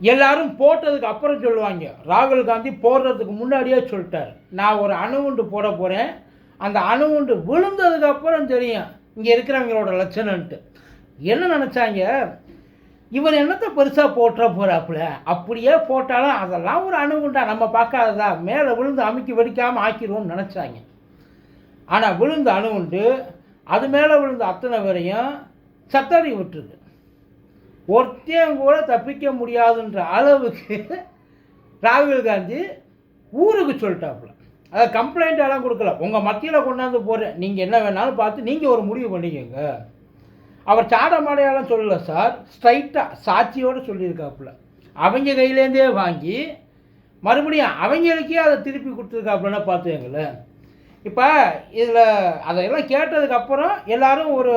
எல்லாரும் போட்டதுக்கு அப்புறம் சொல்லுவாங்க. ராகுல் காந்தி போடுறதுக்கு முன்னாடியே சொல்லிட்டார். நான் ஒரு அணுகுண்டு போட போகிறேன் அந்த அணுகுண்டு விழுந்ததுக்கு அப்புறம் தெரியும். இங்கே இருக்கிறவங்களோட லட்சணன்ட்டு என்ன நினச்சாங்க? இவர் என்னத்தை பெருசாக போட்டுற போகிறாப்புல அப்படியே போட்டாலும் அதெல்லாம் ஒரு அணுகுண்டா நம்ம பார்க்காததா? மேலே விழுந்து அமுக்கி வெடிக்காமல் ஆக்கிடுவோம்னு நினச்சாங்க. ஆனால் விழுந்த அணுகுண்டு அது மேலே விழுந்த அத்தனை பேரையும் சத்தடி விட்டுருது ஒருத்தையும் கூட தப்பிக்க முடியாதுன்ற அளவுக்கு ராகுல் காந்தி ஊருக்கு சொல்லிட்டாப்புல. அதை கம்ப்ளைண்ட் எல்லாம் கொடுக்கல. உங்கள் மத்தியில் கொண்டாந்து போகிறேன் நீங்கள் என்ன வேணாலும் பார்த்து நீங்கள் ஒரு முடிவு பண்ணிக்கோங்க. அவர் சாட மாடையாலும் சொல்லல சார். ஸ்ட்ரைட்டாக சாட்சியோடு சொல்லியிருக்காப்புல. அவங்க கையிலேருந்தே வாங்கி மறுபடியும் அவங்களுக்கே அதை திருப்பி கொடுத்துருக்காப்புலன்னா பார்த்துக்கங்களேன். இப்போ இதில் அதையெல்லாம் கேட்டதுக்கப்புறம் எல்லோரும் ஒரு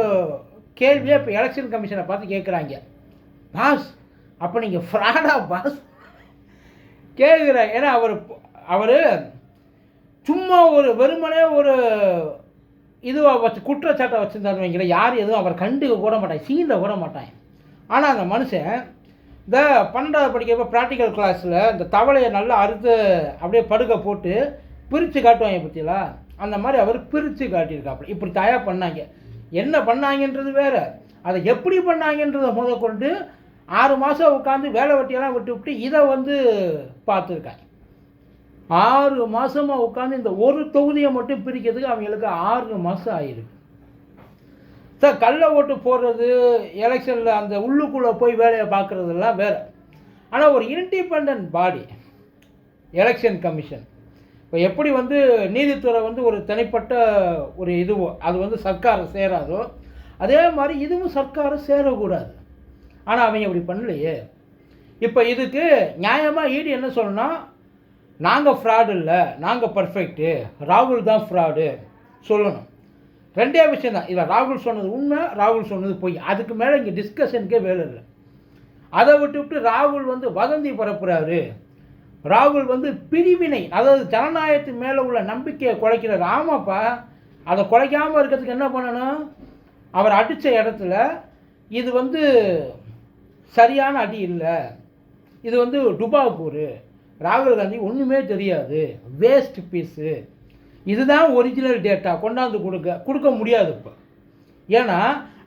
கேள்வியை இப்போ எலெக்ஷன் கமிஷனை பார்த்து கேட்குறாங்க பாஸ் அப்போ நீங்கள் ஃப்ராடா பாஸ். கேட்குறேன் ஏன்னா அவர் அவர் சும்மா ஒரு வெறுமனே ஒரு இதுவாக வச்சு குற்றச்சாட்டை வச்சுருந்தாரு வைங்களேன். யார் எதுவும் அவர் கண்டுக்க கூட மாட்டாங்க சீந்த கூட மாட்டாங்க. ஆனால் அந்த மனுஷன் இந்த பன்னெண்டாவது படிக்கிறப்ப ப்ராக்டிக்கல் கிளாஸில் இந்த தவளையை நல்லா அறுத்து அப்படியே படுக்க போட்டு பிரித்து காட்டுவாங்க பற்றியலா அந்த மாதிரி அவர் பிரித்து காட்டியிருக்காப்புல. இப்படி தயார் பண்ணாங்க. என்ன பண்ணாங்கன்றது வேறு. அதை எப்படி பண்ணாங்கன்றதை முதற்கொண்டு ஆறு மாதம் உட்காந்து வேலை வெட்டியெல்லாம் விட்டு விட்டு இதை வந்து பார்த்துருக்காங்க ஆறு மாதமாக உட்காந்து இந்த ஒரு தொகுதியை மட்டும் பிரிக்கிறதுக்கு அவங்களுக்கு ஆறு மாதம் ஆயிருக்கு. சார் கள்ள ஓட்டு போடுறது எலெக்ஷனில் அந்த உள்ளுக்குள்ளே போய் வேலையை பார்க்குறதெல்லாம் வேறு. ஆனால் ஒரு இண்டிபெண்ட் பாடி எலெக்ஷன் கமிஷன் இப்போ எப்படி வந்து நீதித்துறை வந்து ஒரு தனிப்பட்ட ஒரு இதுவோ அது வந்து சர்க்காரை சேராதோ அதே மாதிரி இதுவும் சர்க்காரை சேரக்கூடாது. ஆனால் அவங்க அப்படி பண்ணலையே. இப்போ இதுக்கு நியாயமாக ஈடு என்ன சொல்லணும் நாங்கள் ஃப்ராடு இல்லை நாங்கள் பர்ஃபெக்ட்டு ராகுல் தான் ஃப்ராடு சொல்லணும். ரெண்டே விஷயம் தான். இதில் ராகுல் சொன்னது உண்மை ராகுல் சொன்னது பொய். அதுக்கு மேலே இங்கே டிஸ்கஷனுக்கே வேலை இல்லை. அதை விட்டு விட்டு ராகுல் வந்து வதந்தி பரப்புகிறாரு ராகுல் வந்து பிரிவினை அதாவது ஜனநாயகத்தின் மேலே உள்ள நம்பிக்கையை குலைக்கிறார் ஆமாப்பா அதை குலைக்காமல் இருக்கிறதுக்கு என்ன பண்ணணும்? அவர் அடித்த இடத்துல இது வந்து சரியான அடி இல்லை. இது வந்து டுபாக்கூர் ராகுல் காந்தி ஒன்றுமே தெரியாது. வேஸ்ட் பீஸு இதுதான் ஒரிஜினல் டேட்டா கொண்டாந்து கொடுக்க கொடுக்க முடியாது இப்போ. ஏன்னா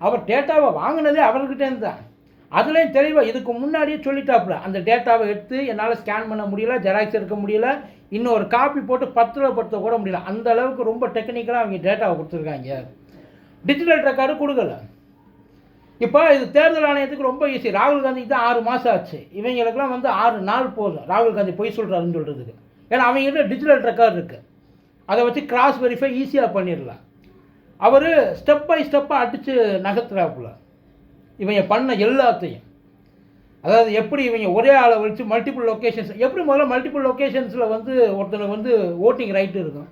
அவர் டேட்டாவை வாங்கினதே அவர்கிட்டேருந்து தான். அதுலேயும் தெளிவாக இதுக்கு முன்னாடியே சொல்லிட்டாப்புல. அந்த டேட்டாவை எடுத்து என்னால் ஸ்கேன் பண்ண முடியல ஜெராக்ஸ் எடுக்க முடியல இன்னொரு காப்பி போட்டு பத்திரப்படுத்த கூட முடியல. அந்த அளவுக்கு ரொம்ப டெக்னிக்கலாக அவங்க டேட்டாவை கொடுத்துருக்காங்க. டிஜிட்டல் ரெக்கார்டு கொடுக்கல. இப்போ இது தேர்தல் ஆணையத்துக்கு ரொம்ப ஈஸி ராகுல் காந்திக்கு தான் ஆறு மாதம் ஆச்சு. இவங்களுக்குலாம் வந்து ஆறு நாள் போதும். ராகுல் காந்தி பொய் சொல்கிறாருன்னு சொல்கிறதுக்கு ஏன்னா அவங்ககிட்ட டிஜிட்டல் ரெக்கார்டு இருக்குது அதை வச்சு கிராஸ் வெரிஃபை ஈஸியாக பண்ணிடலாம். அவர் ஸ்டெப் பை ஸ்டெப்பாக அடித்து நகர்த்துறாப்புல. இவங்க பண்ண எல்லாத்தையும். அதாவது எப்படி இவங்க ஒரே ஆளை வச்சு மல்டிபிள் லொக்கேஷன்ஸ் எப்படி முதல்ல மல்டிபிள் லொக்கேஷன்ஸில் வந்து ஒருத்தனுக்கு வந்து ஓட்டிங் ரைட்டு இருக்கும்?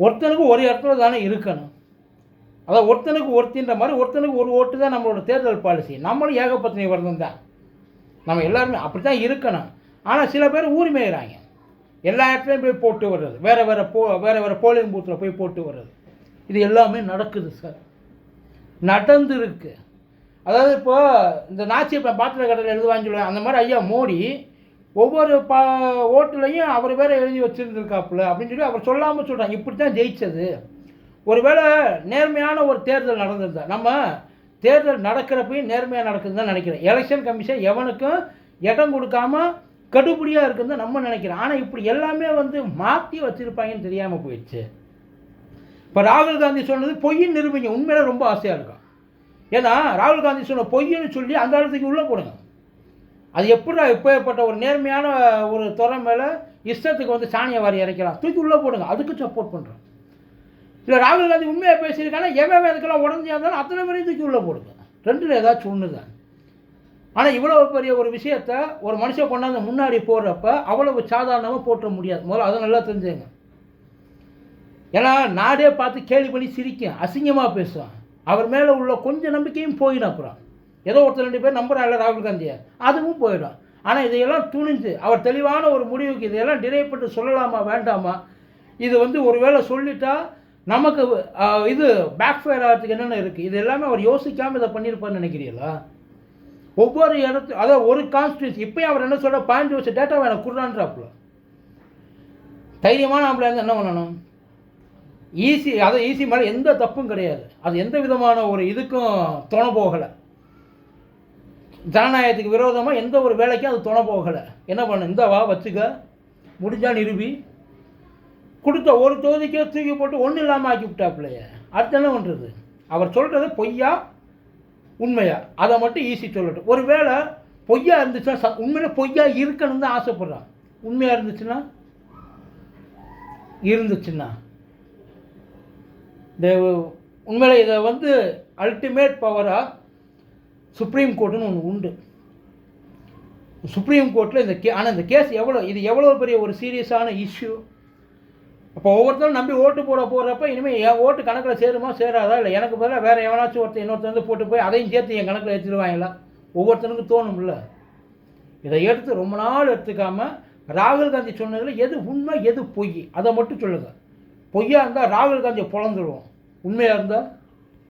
ஒருத்தனுக்கு ஒரு இடத்துல தானே இருக்கணும். அதாவது ஒருத்தனுக்கு ஒருத்தின்ற மாதிரி ஒருத்தனுக்கு ஒரு ஓட்டு தான் நம்மளோட தேர்தல் பாலிசி. நம்மளும் ஏகபத்தினி விரதம் தான். நம்ம எல்லாருமே அப்படி தான் இருக்கணும். ஆனால் சில பேர் ஊரிமைகிறாங்க எல்லா இடத்துலையும் போய் போட்டு வர்றது. வேறு வேறு போ வேறு வேறு போலிங் பூத்தில் போய் போட்டு வர்றது. இது எல்லாமே நடக்குது சார் நடந்துருக்கு. அதாவது இப்போது இந்த நாச்சி இப்போ பாத்திர கடையில் எழுதுவான்னு சொல்லுவாங்க. அந்த மாதிரி ஐயா மோடி ஒவ்வொரு பா ஓட்டுலையும் அவர் வேறு எழுதி வச்சுருந்துருக்காப்புல அப்படின்னு சொல்லி அவர் சொல்லாமல் சொல்கிறாங்க இப்படி தான் ஜெயித்தது ஒருவேளை நேர்மையான ஒரு தேர்தல் நடந்திருந்தா நம்ம தேர்தல் நடக்கிறப்பையும் நேர்மையாக நடக்குதுன்னு தான் நினைக்கிறேன். எலெக்ஷன் கமிஷன் எவனுக்கும் இடம் கொடுக்காம கடுபடியாக இருக்குன்னு தான் நம்ம நினைக்கிறோம். ஆனால் இப்படி எல்லாமே வந்து மாற்றி வச்சுருப்பாங்கன்னு தெரியாமல் போயிடுச்சு. இப்போ ராகுல் காந்தி சொன்னது பொய்ன்னு நிரூபிங்க. உண்மையில ரொம்ப ஆசையாக இருக்கும். ஏன்னா ராகுல் காந்தி சொன்ன பொய்ன்னு சொல்லி அந்த இடத்துக்கு உள்ளே போடுங்க. அது எப்படிடா இப்போப்பட்ட ஒரு நேர்மையான ஒரு துறை மேலே இஷ்டத்துக்கு வந்து சாணியை வாரி இறைக்கலாம்? தூக்கி உள்ளே போடுங்க. அதுக்கு சப்போர்ட் பண்ணுறோம் இல்லை ராகுல் காந்தி உண்மையாக பேசியிருக்கானா? எவன் அதுக்கெல்லாம் உடஞ்சியாக இருந்தாலும் அத்தனை பேரையும் தூக்கி உள்ளே போடுங்க. ரெண்டில் ஏதாச்சும் ஒன்று தான். ஆனால் இவ்வளோ பெரிய ஒரு விஷயத்த ஒரு மனுஷன் கொண்டாந்து முன்னாடி போடுறப்ப அவ்வளவு சாதாரணமாக போட்டுற முடியாது. முதல்ல அதை நல்லா தெரிஞ்சுங்க. ஏன்னா நாடே பார்த்து கேலி பண்ணி சிரிக்கும். அசிங்கமாக பேசுவான். அவர் மேலே உள்ள கொஞ்சம் நம்பிக்கையும் போயிடும் அப்புறம். ஏதோ ஒருத்தர் ரெண்டு பேர் இல்லை ராகுல் காந்தியை. அதுவும் போயிடும். ஆனால் இதையெல்லாம் துணிஞ்சு அவர் தெளிவான ஒரு முடிவுக்கு இதையெல்லாம் டிரைவ் பண்ணி சொல்லலாமா வேண்டாமா? இது வந்து ஒரு வேளை சொல்லிட்டா நமக்கு இது பேக் ஃபயர் ஆகிறதுக்கு என்னென்ன இருக்குது இது எல்லாமே அவர் யோசிக்காமல் இதை பண்ணியிருப்பார்னு நினைக்கிறீங்களா ஒவ்வொரு இடத்து அதாவது ஒரு கான்ஸ்டியூன்சி இப்போயும் அவர் என்ன சொல்கிற பாஞ்சு வருஷம் டேட்டா வேணும் குடுறான்றாப்புல தைரியமான ஆம்பளை என்ன பண்ணணும்? ஈஸி அதை ஈஸி மேலே எந்த தப்பும் கிடையாது. அது எந்த விதமான ஒரு இதுக்கும் துணை போகலை. ஜனநாயகத்துக்கு விரோதமாக எந்த ஒரு வேலைக்கும் அது துணை போகலை. என்ன பண்ண இந்த வா வச்சுக்க. முடிஞ்சால் நிரூபி கொடுத்த ஒரு தொகுதிக்கே தூக்கி போட்டு ஒன்றும் இல்லாமல் ஆக்கி விட்டாப்புலையே. அடுத்து என்ன பண்ணுறது அவர் சொல்கிறது பொய்யா? உண்மையா? அதை மட்டும் ஈஸி சொல்லட்டும். ஒரு வேளை பொய்யா இருந்துச்சுன்னா ச- உண்மையில் பொய்யா இருக்கணும்னு தான் ஆசைப்பட்றான். உண்மையாக இருந்துச்சுன்னா? இருந்துச்சுன்னா. இந்த உண்மையில் இதை வந்து அல்டிமேட் பவராக சுப்ரீம் கோர்ட்டுன்னு ஒன்று உண்டு. சுப்ரீம் கோர்ட்டில் இந்த கே ஆனால் இந்த கேஸ் எவ்வளோ இது எவ்வளோ பெரிய ஒரு சீரியஸான இஷ்யூ அப்போ ஒவ்வொருத்தரும் நம்பி ஓட்டு போட போகிறப்ப இனிமேல் என் ஓட்டு கணக்கில் சேருமா சேராதா? இல்லை எனக்கு பதிலாக வேறு எவனாச்சும் ஒருத்தர் இன்னொருத்தர் வந்து போட்டு போய் அதையும் சேர்த்து என் கணக்கில் ஏற்றிடுவாங்களா ஒவ்வொருத்தனுக்கும் தோணும்ல. இதை எடுத்து ரொம்ப நாள் எடுத்துக்காமல் ராகுல் காந்தி சொன்னதில் எது உண்மை எது பொய்? அதை மட்டும் சொல்லுங்கள் பொய்யா இருந்தால் ராகுல் காந்தியை பிறந்துடுவோம் உண்மையாக இருந்தால்